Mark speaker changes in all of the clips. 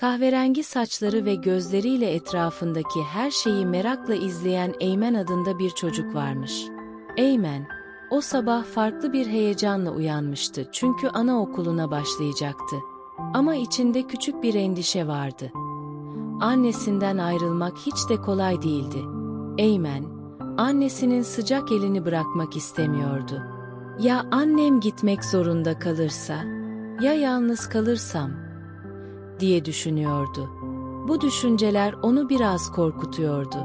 Speaker 1: Kahverengi saçları ve gözleriyle etrafındaki her şeyi merakla izleyen Eymen adında bir çocuk varmış. Eymen, o sabah farklı bir heyecanla uyanmıştı çünkü anaokuluna başlayacaktı. Ama içinde küçük bir endişe vardı. Annesinden ayrılmak hiç de kolay değildi. Eymen, annesinin sıcak elini bırakmak istemiyordu. Ya annem gitmek zorunda kalırsa, ya yalnız kalırsam, diye düşünüyordu. Bu düşünceler onu biraz korkutuyordu.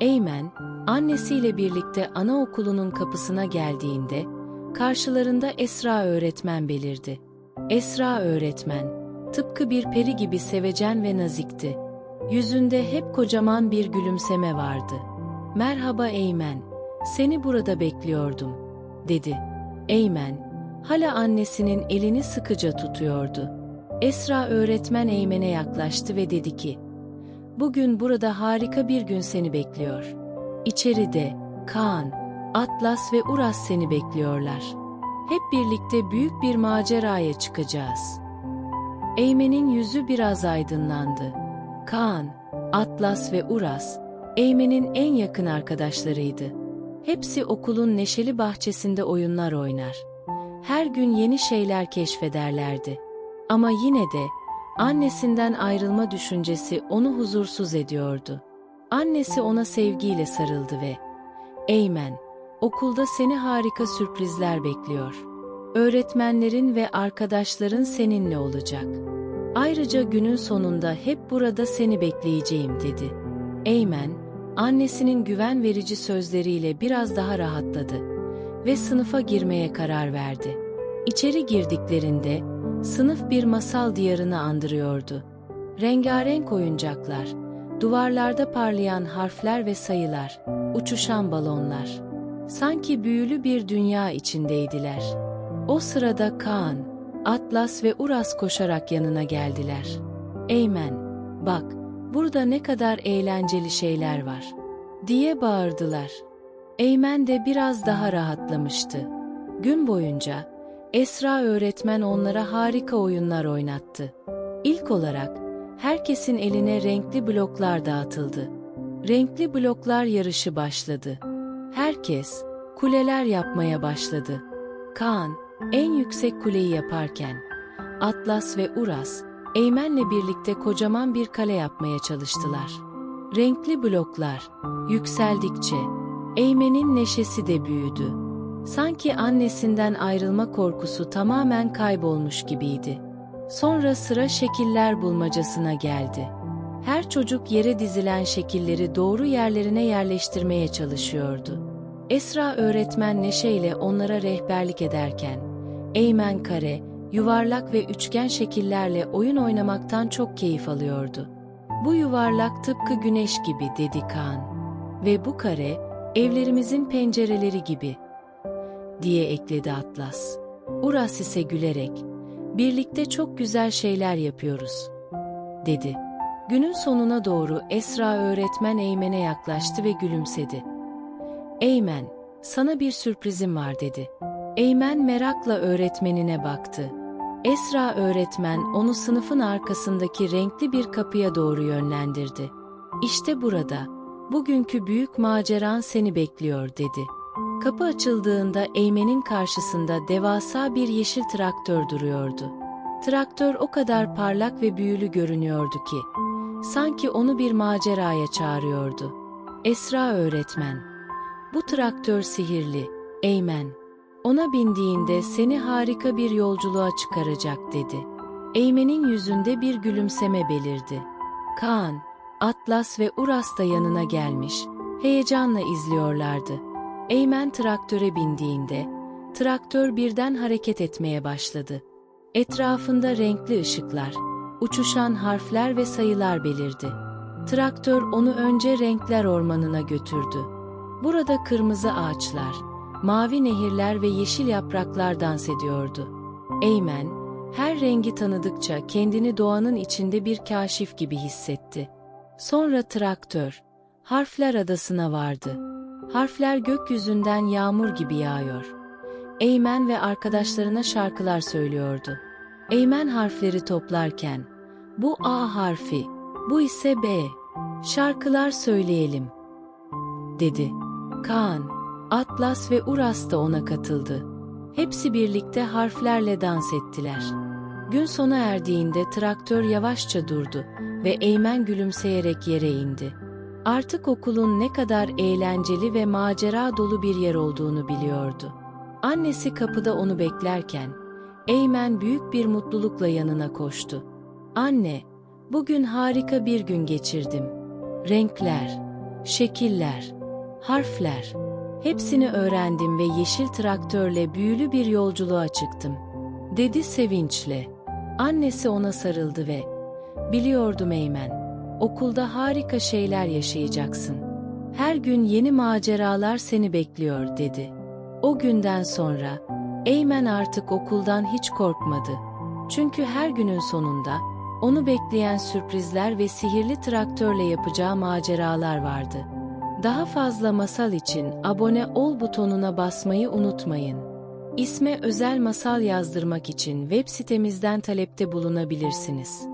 Speaker 1: Eymen, annesiyle birlikte anaokulunun kapısına geldiğinde, karşılarında Esra öğretmen belirdi. Esra öğretmen, tıpkı bir peri gibi sevecen ve nazikti. Yüzünde hep kocaman bir gülümseme vardı. Merhaba Eymen, seni burada bekliyordum, dedi. Eymen, hala annesinin elini sıkıca tutuyordu. Esra öğretmen Eymen'e yaklaştı ve dedi ki, Bugün burada harika bir gün seni bekliyor. İçeride Kaan, Atlas ve Uras seni bekliyorlar. Hep birlikte büyük bir maceraya çıkacağız. Eymen'in yüzü biraz aydınlandı. Kaan, Atlas ve Uras, Eymen'in en yakın arkadaşlarıydı. Hepsi okulun neşeli bahçesinde oyunlar oynar. Her gün yeni şeyler keşfederlerdi. Ama yine de annesinden ayrılma düşüncesi onu huzursuz ediyordu. Annesi ona sevgiyle sarıldı ve "Eymen, okulda seni harika sürprizler bekliyor. Öğretmenlerin ve arkadaşların seninle olacak. Ayrıca günün sonunda hep burada seni bekleyeceğim." dedi. Eymen, annesinin güven verici sözleriyle biraz daha rahatladı ve sınıfa girmeye karar verdi. İçeri girdiklerinde sınıf bir masal diyarını andırıyordu. Rengarenk oyuncaklar, duvarlarda parlayan harfler ve sayılar, uçuşan balonlar. Sanki büyülü bir dünya içindeydiler. O sırada Kaan, Atlas ve Uras koşarak yanına geldiler. Eymen, bak, burada ne kadar eğlenceli şeyler var, diye bağırdılar. Eymen de biraz daha rahatlamıştı. Gün boyunca Esra öğretmen onlara harika oyunlar oynattı. İlk olarak herkesin eline renkli bloklar dağıtıldı. Renkli bloklar yarışı başladı. Herkes kuleler yapmaya başladı. Kaan en yüksek kuleyi yaparken Atlas ve Uras Eymen'le birlikte kocaman bir kale yapmaya çalıştılar. Renkli bloklar yükseldikçe Eymen'in neşesi de büyüdü. Sanki annesinden ayrılma korkusu tamamen kaybolmuş gibiydi. Sonra sıra şekiller bulmacasına geldi. Her çocuk yere dizilen şekilleri doğru yerlerine yerleştirmeye çalışıyordu. Esra öğretmen neşeyle onlara rehberlik ederken, Eymen kare, yuvarlak ve üçgen şekillerle oyun oynamaktan çok keyif alıyordu. Bu yuvarlak tıpkı güneş gibi dedi Kaan. Ve bu kare, evlerimizin pencereleri gibi, diye ekledi Atlas. Uras ise gülerek, birlikte çok güzel şeyler yapıyoruz, dedi. Günün sonuna doğru Esra öğretmen Eymen'e yaklaştı ve gülümsedi. Eymen, sana bir sürprizim var dedi. Eymen merakla öğretmenine baktı. Esra öğretmen onu sınıfın arkasındaki renkli bir kapıya doğru yönlendirdi. İşte burada, bugünkü büyük maceran seni bekliyor dedi. Kapı açıldığında Eymen'in karşısında devasa bir yeşil traktör duruyordu. Traktör o kadar parlak ve büyülü görünüyordu ki, sanki onu bir maceraya çağırıyordu. Esra öğretmen, bu traktör sihirli, Eymen. Ona bindiğinde seni harika bir yolculuğa çıkaracak dedi. Eymen'in yüzünde bir gülümseme belirdi. Kaan, Atlas ve Uras da yanına gelmiş, heyecanla izliyorlardı. Eymen traktöre bindiğinde, traktör birden hareket etmeye başladı. Etrafında renkli ışıklar, uçuşan harfler ve sayılar belirdi. Traktör onu önce renkler ormanına götürdü. Burada kırmızı ağaçlar, mavi nehirler ve yeşil yapraklar dans ediyordu. Eymen, her rengi tanıdıkça kendini doğanın içinde bir kaşif gibi hissetti. Sonra traktör, harfler adasına vardı. Harfler gökyüzünden yağmur gibi yağıyor. Eymen ve arkadaşlarına şarkılar söylüyordu. Eymen harfleri toplarken, Bu A harfi, bu ise B. Şarkılar söyleyelim, dedi. Kaan, Atlas ve Uras da ona katıldı. Hepsi birlikte harflerle dans ettiler. Gün sona erdiğinde traktör yavaşça durdu ve Eymen gülümseyerek yere indi. Artık okulun ne kadar eğlenceli ve macera dolu bir yer olduğunu biliyordu. Annesi kapıda onu beklerken, Eymen büyük bir mutlulukla yanına koştu. Anne, bugün harika bir gün geçirdim. Renkler, şekiller, harfler, hepsini öğrendim ve yeşil traktörle büyülü bir yolculuğa çıktım. Dedi sevinçle. Annesi ona sarıldı ve, biliyordum Eymen, okulda harika şeyler yaşayacaksın. Her gün yeni maceralar seni bekliyor dedi. O günden sonra Eymen artık okuldan hiç korkmadı. Çünkü her günün sonunda onu bekleyen sürprizler ve sihirli traktörle yapacağı maceralar vardı. Daha fazla masal için abone ol butonuna basmayı unutmayın. İsme özel masal yazdırmak için web sitemizden talepte bulunabilirsiniz.